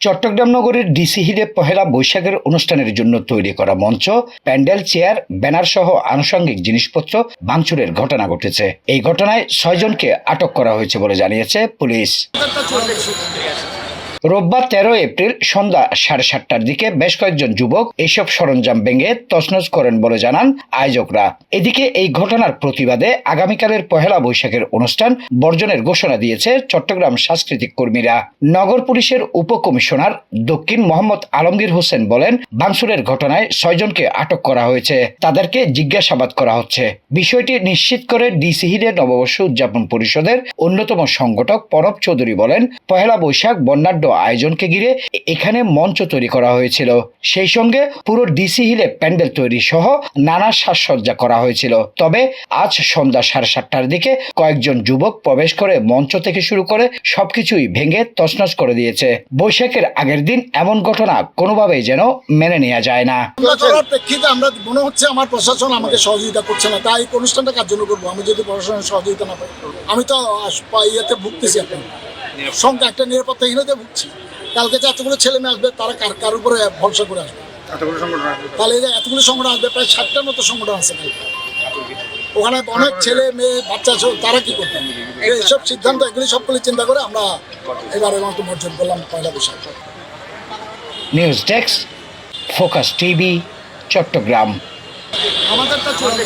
চট্টগ্রাম নগরের ডিসি হিলে পহেলা বৈশাখের অনুষ্ঠানের জন্য তৈরি করা মঞ্চ, প্যান্ডেল, চেয়ার, ব্যানার সহ আনুষঙ্গিক জিনিসপত্র ভাঙচুরের ঘটনা ঘটেছে। এই ঘটনায় ছয়জনকে আটক করা হয়েছে বলে জানিয়েছে পুলিশ। রোববার তেরো এপ্রিল সন্ধ্যা সাড়ে সাতটার দিকে বেশ কয়েকজন যুবক এইসব সরঞ্জাম ভেঙে তছনছ করেন বলে জানান আয়োজকরা। এদিকে এই ঘটনার প্রতিবাদে আগামীকালের পহেলা বৈশাখের অনুষ্ঠান বর্জনের ঘোষণা দিয়েছে চট্টগ্রাম সাংস্কৃতিক কর্মীরা। নগর পুলিশের উপকমিশনার দক্ষিণ মোহাম্মদ আলমগীর হোসেন বলেন ভাঙচুরের ঘটনায় ছয়জনকে আটক করা হয়েছে। তাদেরকে জিজ্ঞাসাবাদ করা হচ্ছে। বিষয়টি নিশ্চিত করে ডিসি হিলে নববর্ষ উদযাপন পরিষদের অন্যতম সংগঠক প্রণব চৌধুরী বলেন, পহেলা বৈশাখ বর্ণাঢ্য আয়োজনকে ঘিরে এখানে মঞ্চ তৈরি করা হয়েছিল। সেই সঙ্গে পুরো ডিসি হিলে প্যান্ডেল তৈরি সহ নানা সাজসজ্জা করা হয়েছিল। তবে আজ সন্ধ্যা সাড়ে সাতটার দিকে কয়েকজন যুবক প্রবেশ করে মঞ্চ থেকে শুরু করে সবকিছুই ভেঙে তছনছ করে দিয়েছে। বৈশাখের আগের দিন এমন ঘটনা কোনোভাবেই যেন মেনে নেওয়া যায় না। প্রেক্ষিতে আমরা মনে হচ্ছে আমার প্রশাসন আমাকে সহযোগিতা করছে না। তাই অনুষ্ঠানটা কার জন্য করব। আমি যদি প্রশাসনের সহযোগিতা না পাই, আমি তো ইয়েতে ভুগতেছি এখন। সঙ্গে একটা নিরাপত্তাহীনতে ভুগছি। কালকে যে এতগুলো ছেলে মেয়ে আসবে তারা কার কার উপরে ভরসা করে আসবে? এতগুলো সংগঠন আছে। তাহলে এই যে এতগুলো সংগঠন আসবে প্রায় ষাটটার মতো সংগঠন আছে কালকে। ওখানে অনেক ছেলে মেয়ে বাচ্চা সব তারা কি করবে? এইসব সিদ্ধান্ত এগুলি সবগুলি চিন্তা করে আমরা এবারের মতো বর্জন করলাম Poila Baishakh. News desk focus TV Chattogram. আমাদেরটা চলে